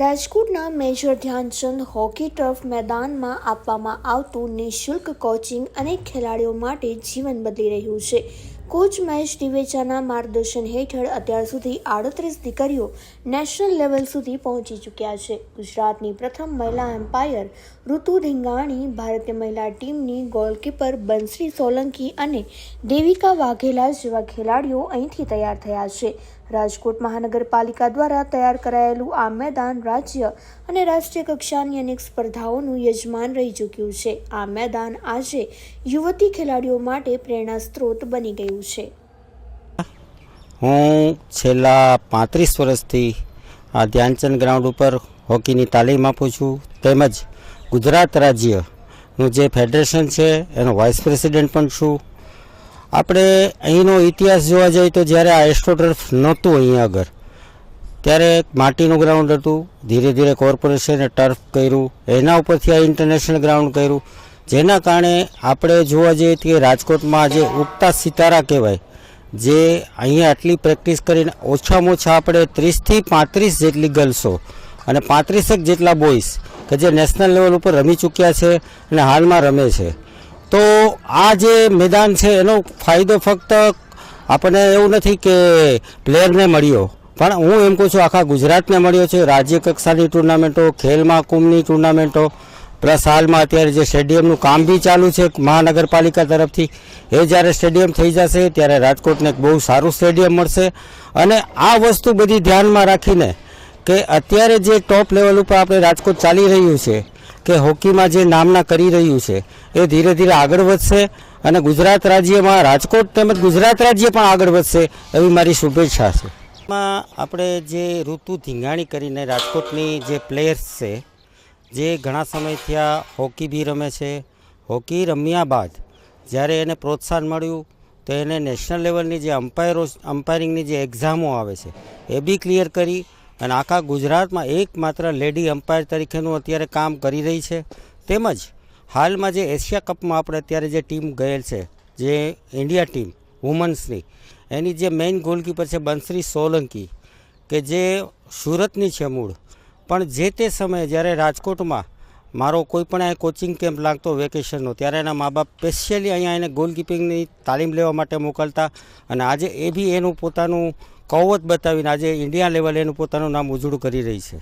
રાજકોટના major Dhyan Chand hockey turf મેદાનમાં આપવામાં આવતું નિઃશુલ્ક કોચિંગ અનેક ખેલાડીઓ માટે જીવન બદલી રહ્યું છે. કોચ મહેશ દિવેચાના માર્ગદર્શન હેઠળ અત્યાર સુધી આડત્રીસ દીકરીઓ નેશનલ લેવલ સુધી પહોંચી ચૂક્યા છે. ગુજરાતની પ્રથમ મહિલા એમ્પાયર ઋતુ ઢીંગાણી, ભારતીય મહિલા ટીમની ગોલકીપર બંસરી સોલંકી અને દેવિકા વાઘેલા જેવા ખેલાડીઓ અહીંથી તૈયાર થયા છે. રાજકોટ મહાનગરપાલિકા દ્વારા તૈયાર કરાયેલું આ મેદાન રાજ્ય અને રાષ્ટ્રીય કક્ષાની અનેક સ્પર્ધાઓનું યજમાન રહી ચૂક્યું છે. આ મેદાન આજે યુવતી ખેલાડીઓ માટે પ્રેરણા સ્ત્રોત બની ગયું છે. હું છેલ્લા પાંત્રીસ વર્ષથી આ ધ્યાનચંદ ગ્રાઉન્ડ ઉપર હોકીની તાલીમ આપું છું. તેમજ ગુજરાત રાજ્યનું જે ફેડરેશન છે, એનો વાઇસ પ્રેસિડેન્ટ પણ છું. આપણે અહીંનો ઇતિહાસ જોવા જઈએ તો જ્યારે આ એસ્ટ્રોટર્ફ નહોતું અહીંયા આગળ, ત્યારે માટીનું ગ્રાઉન્ડ હતું, ધીરે ધીરે કોર્પોરેશને ટર્ફ કર્યું, એના ઉપરથી આ ઇન્ટરનેશનલ ગ્રાઉન્ડ કર્યું. જેના કારણે આપણે જોવા જઈએ કે રાજકોટમાં જે ઉગતા સિતારા કહેવાય, જે અહીંયા આટલી પ્રેક્ટિસ કરીને ઓછામાં ઓછા આપણે ત્રીસથી પાંત્રીસ જેટલી ગર્લ્સો અને પાંત્રીસેક જેટલા બોಯ್સ કે જે નેશનલ લેવલ ઉપર રમી ચૂક્યા છે અને હાલમાં રમે છે. તો આ જે મેદાન છે, એનો ફાયદો ફક્ત આપણને એવું નથી કે પ્લેયરને મળ્યો. પણ હું એમ કહું છું, આખા ગુજરાતને મળ્યો છે. રાજ્ય કક્ષાની ટુર્નામેન્ટો ખેલ મહાકુંભની ટુર્નામેન્ટો, પ્લસ હાલમાં અત્યારે જે સ્ટેડિયમનું કામ બી ચાલુ છે મહાનગરપાલિકા તરફથી, એ જ્યારે સ્ટેડિયમ થઈ જશે, ત્યારે રાજકોટને એક બહુ સારું સ્ટેડિયમ મળશે. અને આ વસ્તુ બધી ધ્યાનમાં રાખીને કે અત્યારે જે ટોપ લેવલ ઉપર આપણે રાજકોટ ચાલી રહ્યું છે કે હોકીમાં જે નામના કરી રહ્યું છે, એ ધીરે ધીરે આગળ વધશે અને ગુજરાત રાજ્યમાં રાજકોટ તેમજ ગુજરાત રાજ્ય પણ આગળ વધશે એવી મારી શુભેચ્છા છે. આપણે જે ઋતુ ધીંગાણી કરીને રાજકોટની જે પ્લેયર્સ છે, જે ઘણા સમયથી આ હોકી બી રમે છે, હોકી રમ્યા બાદ જ્યારે એને પ્રોત્સાહન મળ્યું, તો એને નેશનલ લેવલની જે અમ્પાયરો અમ્પાયરિંગની જે એક્ઝામો આવે છે, એ બી ક્લિયર કરી અને આખા ગુજરાતમાં એકમાત્ર લેડી અમ્પાયર તરીકેનું અત્યારે કામ કરી રહી છે. તેમજ હાલમાં જે એશિયા કપમાં આપણે અત્યારે જે ટીમ ગયેલ છે, જે ઇન્ડિયા ટીમ, વુમન્સની, એની જે મેઇન ગોલકીપર છે બંસરી સોલંકી, કે જે સુરતની છે મૂળ. પણ જે તે સમયે જ્યારે રાજકોટમાં મારો કોઈ પણ અહીંયા કોચિંગ કેમ્પ લાગતો વેકેશનનો, ત્યારે એના મા બાપ સ્પેશિયલી અહીંયા એને ગોલકીપિંગની તાલીમ લેવા માટે મોકલતા. અને આજે એ બી એનું પોતાનું કૌવત બતાવીને આજે ઇન્ડિયા લેવલે એનું પોતાનું નામ ઉજળું કરી રહી છે.